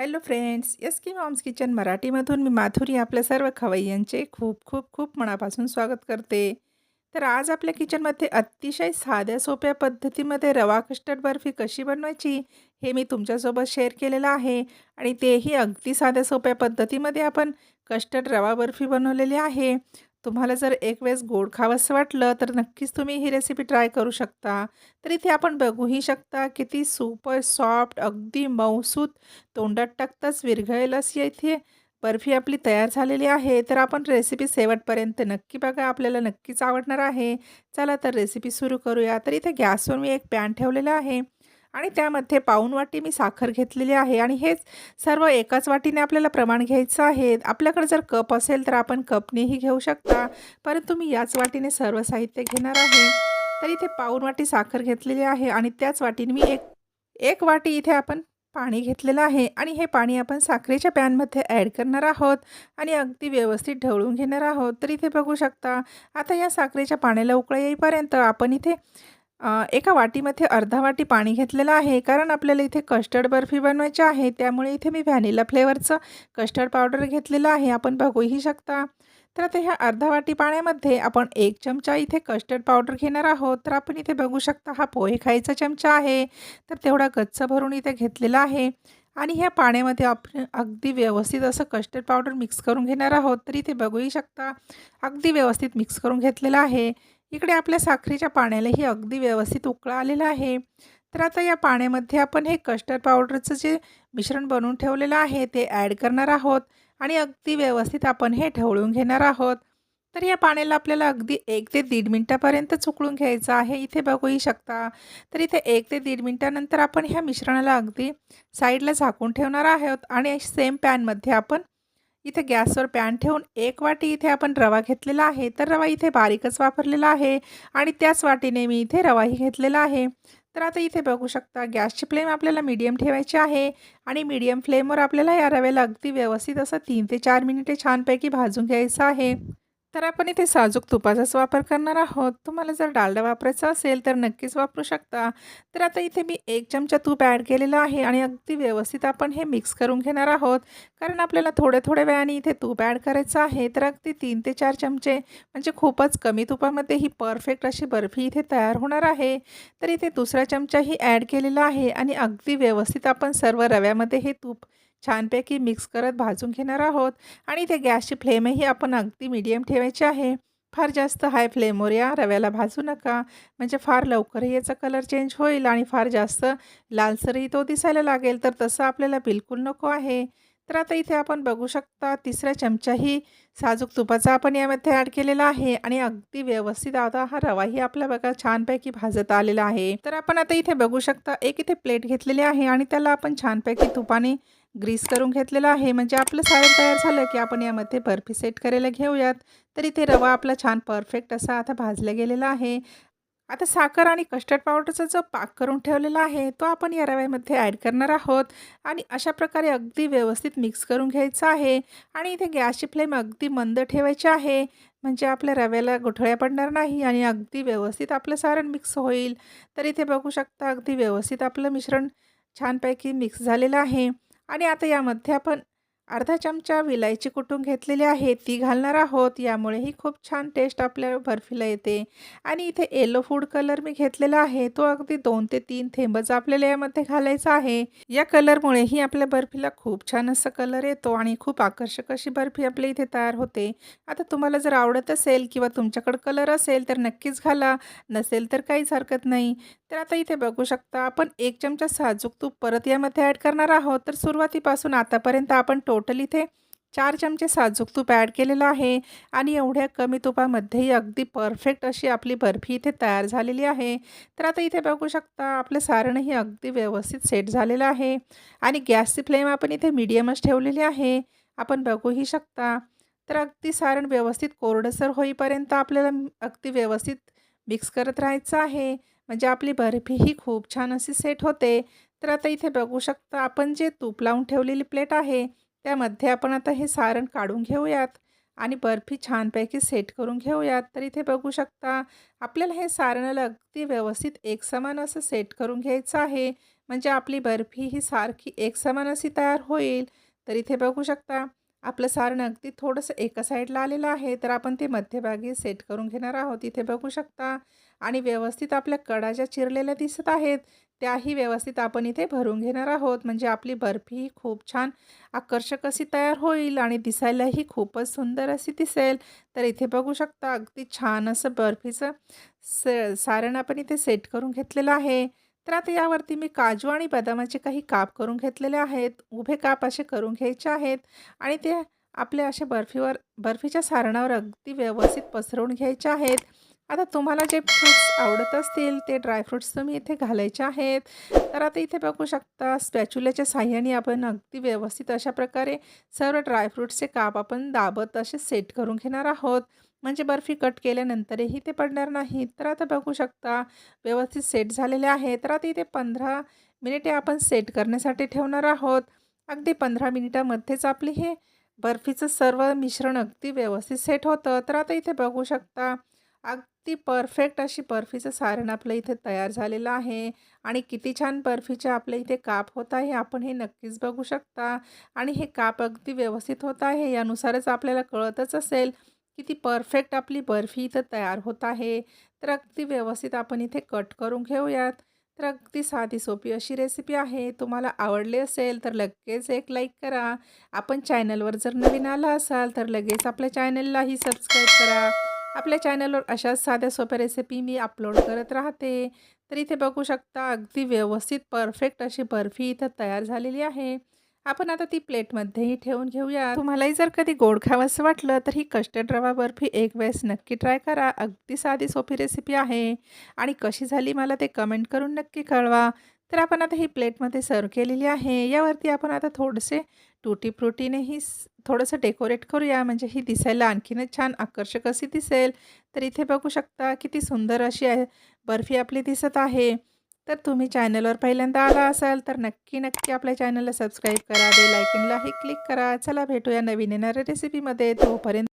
Hello friends S की mom's kitchen मराठीमधून मी माधुरी आपल्या सर्व खवय्यांचे खूप खूप खूप मनापासून स्वागत करते. तर आज आपल्या किचनमध्ये अतिशय साध्या सोप्या पद्धतीमध्ये रवा कस्टर्ड बर्फी कशी बनवायची हे मी तुमच्यासोबत शेअर केलेलं आहे. आणि तेही अगदी साध्या सोप्या पद्धतीमध्ये आपण कस्टर्ड रवा बर्फी बनवलेली आहे. तुम्हाला जर एक वेळेस गोड खावंसं वाटलं तर नक्कीच तुम्ही ही रेसिपी ट्राय करू शकता. तर इथे आपण बघूही शकता किती सुपर सॉफ्ट अगदी मऊसूत तोंडात टाकताच विरघळेल अशी इथे. बर्फी आपली तयार झालेली आहे तर आपण रेसिपी शेवटपर्यंत नक्की बघा आपल्याला नक्कीच आवडणार आहे. चला तर रेसिपी सुरू करूया. तर इथे गॅसवर मी एक पॅन ठेवलेला आहे. आणि त्यामध्ये पाऊण वाटी मी साखर घेतलेली आहे. आणि हेच सर्व एकाच वाटीने आपल्याला प्रमाण घ्यायचं आहे. आपल्याकडे जर कप असेल तर आपण कपनेही घेऊ शकता. परंतु मी याच वाटीने सर्व साहित्य घेणार आहे. तर इथे पाऊण वाटी साखर घेतलेली आहे आणि त्याच वाटीने मी एक एक वाटी इथे आपण पाणी घेतलेलं आहे. आणि हे पाणी आपण साखरेच्या पॅनमध्ये ॲड करणार आहोत. आणि अगदी व्यवस्थित ढवळून घेणार आहोत. तर इथे बघू शकता आता या साखरेच्या पाण्याला उकळा येईपर्यंत आपण इथे एका वाटीमध्ये अर्धा वाटी पाणी घेतलेलं आहे कारण आपल्याला इथे कस्टर्ड बर्फी बनवायची आहे त्यामुळे इथे मी व्हॅनिला फ्लेवरचं कस्टर्ड पावडर घेतलेलं आहे. आपण बघूही शकता. तर आता ह्या अर्धा वाटी पाण्यामध्ये आपण एक चमचा इथे कस्टर्ड पावडर घेणार आहोत. तर आपण इथे बघू शकता हा पोहे खायचा चमचा आहे. तर तेवढा गच्च भरून इथे घेतलेला आहे. आणि ह्या पाण्यामध्ये आपण अगदी व्यवस्थित असं कस्टर्ड पावडर मिक्स करून घेणार आहोत. तर इथे बघूही शकता अगदी व्यवस्थित मिक्स करून घेतलेलं आहे. इकडे आपल्या साखरेच्या पाण्यालाही अगदी व्यवस्थित उकळा आलेला आहे. तर आता या पाण्यामध्ये आपण हे कस्टर्ड पावडरचं जे मिश्रण बनवून ठेवलेलं आहे ते ॲड करणार आहोत आणि अगदी व्यवस्थित आपण हे ढवळून घेणार आहोत. तर या पाण्याला आपल्याला अगदी एक ते दीड मिनटापर्यंत चुकळून घ्यायचं आहे. इथे बघूही शकता. तर इथे एक ते दीड मिनटानंतर आपण ह्या मिश्रणाला अगदी साईडला झाकून ठेवणार आहोत आणि सेम पॅनमध्ये आपण इथे गॅसवर पॅन ठेवून एक वाटी इथे आपण रवा घेतलेला आहे तर रवा इथे बारीकच वापरलेला आहे आणि त्याच वाटीने मी इथे रवाही घेतलेला आहे. तर आता इथे बघू शकता गॅसची फ्लेम आपल्याला मीडियम ठेवायची आहे आणि मीडियम फ्लेमवर आपल्याला या रव्याला अगदी व्यवस्थित असं तीन ते चार मिनिटे छानपैकी भाजून घ्यायचं आहे. तर आपण इथे साजूक तुपाचाच वापर करणार आहोत. तुम्हाला जर डालडा वापरायचा असेल तर नक्कीच वापरू शकता. तर आता इथे मी एक चमचा तूप ॲड केलेला आहे आणि अगदी व्यवस्थित आपण हे मिक्स करून घेणार आहोत. कारण आपल्याला थोड्या थोड्या वेळाने इथे तूप ॲड करायचं आहे. तर अगदी तीन ते चार चमचे म्हणजे खूपच कमी तुपामध्ये ही परफेक्ट अशी बर्फी इथे तयार होणार आहे. तर इथे दुसरा चमचाही ॲड केलेला आहे आणि अगदी व्यवस्थित आपण सर्व रव्यामध्ये हे तूप छानपैकी मिक्स करत भाजून घेणार आहोत. आणि ते गॅसची फ्लेमही आपण अगदी मीडियम ठेवायची आहे. फार जास्त हाय फ्लेमवर या रव्याला भाजू नका. म्हणजे फार लवकरही याचा कलर चेंज होईल आणि फार जास्त लालसरही तो दिसायला लागेल. तर तसं आपल्याला बिलकुल नको आहे. तर आता इथे आपण बघू शकता तिसरा चमचाही साजूक तुपाचा आपण यामध्ये ॲड केलेला आहे आणि अगदी व्यवस्थित आता हा रवाही आपला बघा छानपैकी भाजत आलेला आहे. तर आपण आता इथे बघू शकता एक इथे प्लेट घेतलेली आहे आणि त्याला आपण छानपैकी तुपाने ग्रीस करून घेतलेलं आहे. म्हणजे आपलं सारण तयार झालं की आपण यामध्ये बर्फी सेट करायला घेऊयात. तर इथे रवा आपला छान परफेक्ट असा आता भाजला गेलेला आहे. आता साखर आणि कस्टर्ड पावडरचा जो पाक करून ठेवलेला आहे तो आपण या रव्यामध्ये ॲड करणार आहोत. आणि अशा प्रकारे अगदी व्यवस्थित मिक्स करून घ्यायचं आहे. आणि इथे गॅसची फ्लेम अगदी मंद ठेवायची आहे. म्हणजे आपल्या रव्याला गोठळ्या पडणार नाही आणि अगदी व्यवस्थित आपलं सारण मिक्स होईल. तर इथे बघू शकता अगदी व्यवस्थित आपलं मिश्रण छानपैकी मिक्स झालेलं आहे. आणि आता यामध्ये आपण अर्धा चमचा विलायची कुटून घेतलेली आहे. ती घालणार आहोत. यामुळेही खूप छान टेस्ट आपल्या बर्फीला येते. आणि इथे येलो फूड कलर मी घेतलेला आहे. तो अगदी दोन ते तीन थेंबच आपल्याला यामध्ये घालायचा आहे. या कलरमुळेही आपल्या बर्फीला खूप छान असं कलर येतो आणि खूप आकर्षक अशी बर्फी आपल्या इथे तयार होते. आता तुम्हाला जर आवडत असेल किंवा तुमच्याकडं कलर असेल तर नक्कीच घाला. नसेल तर काहीच हरकत नाही. तर आता इथे बघू शकता आपण एक चमचा साजूक तूप परत यामध्ये ॲड करणार आहोत. तर सुरुवातीपासून आतापर्यंत आपण टोटल इथे चार चमचे साजूक तूप ॲड केलेलं आहे. आणि एवढ्या कमी तुपामध्येही अगदी परफेक्ट अशी आपली बर्फी इथे तयार झालेली आहे. तर आता इथे बघू शकता आपलं सारणही अगदी व्यवस्थित सेट झालेलं आहे. आणि गॅसची फ्लेम आपण इथे मीडियमच ठेवलेली आहे. आपण बघूही शकता. तर अगदी सारण व्यवस्थित कोरडसर होईपर्यंत आपल्याला अगदी व्यवस्थित मिक्स करत राहायचं आहे. म्हणजे आपली बर्फी ही खूप छान अशी सेट होते. तर आता इथे बघू शकता आपण जे तूप लावून ठेवलेली प्लेट आहे त्यामध्ये आपण आता हे सारण काढून घेऊयात आणि बर्फी छानपैकी सेट करून घेऊयात तर इथे बघू शकता आपल्याला हे सारणाला अगदी व्यवस्थित एकसमान असं सेट करून घ्यायचं आहे म्हणजे आपली बर्फी ही सारखी एकसमान अशी तयार होईल. तर इथे बघू शकता आपलं सारण अगदी थोडंसं एका साईडला आलेलं आहे. तर आपण ते मध्यभागी सेट करून घेणार आहोत. इथे बघू शकता आणि व्यवस्थित आपल्या कडा ज्या चिरलेल्या दिसत आहेत, त्याही व्यवस्थित आपण इथे भरून घेणार आहोत. म्हणजे आपली बर्फी खूप छान आकर्षक अशी तयार होईल आणि दिसायलाही खूपच सुंदर अशी दिसेल. तर इथे बघू शकता अगदी छान असं बर्फीचं स सारण आपण इथे सेट करून घेतलेलं आहे. तर आता यावरती मी काजू आणि बदामाचे काही काप करून घेतलेले आहेत. उभे काप असे करून घ्यायचे आहेत आणि ते आपल्या अशा बर्फीवर बर्फीच्या सारणावर अगदी व्यवस्थित पसरवून घ्यायचे आहेत. आता तुम्हाला जे फ्रुट्स आवडत असतील ते ड्रायफ्रुट्स तुम्ही इथे घालायचे आहेत. तर आता इथे बघू शकता स्पॅच्युलाच्या साह्याने आपण अगदी व्यवस्थित अशा प्रकारे सर्व ड्रायफ्रुट्सचे काप आपण दाबत असे सेट करून घेणार आहोत. म्हणजे बर्फी कट केल्यानंतरही ते पडणार नाहीत. तर आता बघू शकता व्यवस्थित सेट झालेले आहे. तर आता इथे 15 मिनिटे आपण सेट करण्यासाठी ठेवणार आहोत. अगदी 15 मिनिटामध्येच आपली हे बर्फीचं सर्व मिश्रण अगदी व्यवस्थित सेट होतं. तर आता इथे बघू शकता अगदी परफेक्ट अशी बर्फीचं सारण आपलं इथे तयार झालेलं आहे. आणि किती छान बर्फीचे आपल्या इथे काप होत आहे. आपण हे नक्कीच बघू शकता. आणि हे काप अगदी व्यवस्थित होत आहे. यानुसारच आपल्याला कळतच असेल किती परफेक्ट आपली बर्फी इथं तयार होत आहे. तर अगदी व्यवस्थित आपण इथे कट करून घेऊयात. तर अगदी साधी सोपी अशी रेसिपी आहे. तुम्हाला आवडली असेल तर लगेच एक लाईक करा. आपण चॅनलवर जर नवीन आला असाल तर लगेच आपल्या चॅनललाही सबस्क्राईब करा. आपल्या चॅनलवर अशाच साध्या सोप्या रेसिपी मी अपलोड करत राहते. तर इथे बघू शकता अगदी व्यवस्थित परफेक्ट अशी बर्फी इथं तयार झालेली आहे. आपण आता ती प्लेटमध्येही ठेवून घेऊया. तुम्हालाही जर कधी गोड खावंसं वाटलं तर ही कस्टर्ड रवा बर्फी एक वेळेस नक्की ट्राय करा. अगदी साधी सोपी रेसिपी आहे. आणि कशी झाली मला ते कमेंट करून नक्की कळवा. तर आपण आता ही प्लेटमध्ये सर्व केलेली आहे. यावरती आपण आता थोडेसे टुटी फ्रुटीनेही थोडंसं डेकोरेट करूया. म्हणजे ही दिसायला आणखीनच छान आकर्षक अशी दिसेल. तर इथे बघू शकता किती सुंदर अशी आहे बर्फी आपली दिसत आहे. तर तुम्ही चॅनलवर पहिल्यांदा आला असाल तर नक्की नक्की आपल्या चॅनलला सबस्क्राईब करा. बेल आयकनलाही क्लिक करा. चला भेटूया नवीन येणाऱ्या रेसिपीमध्ये. तोपर्यंत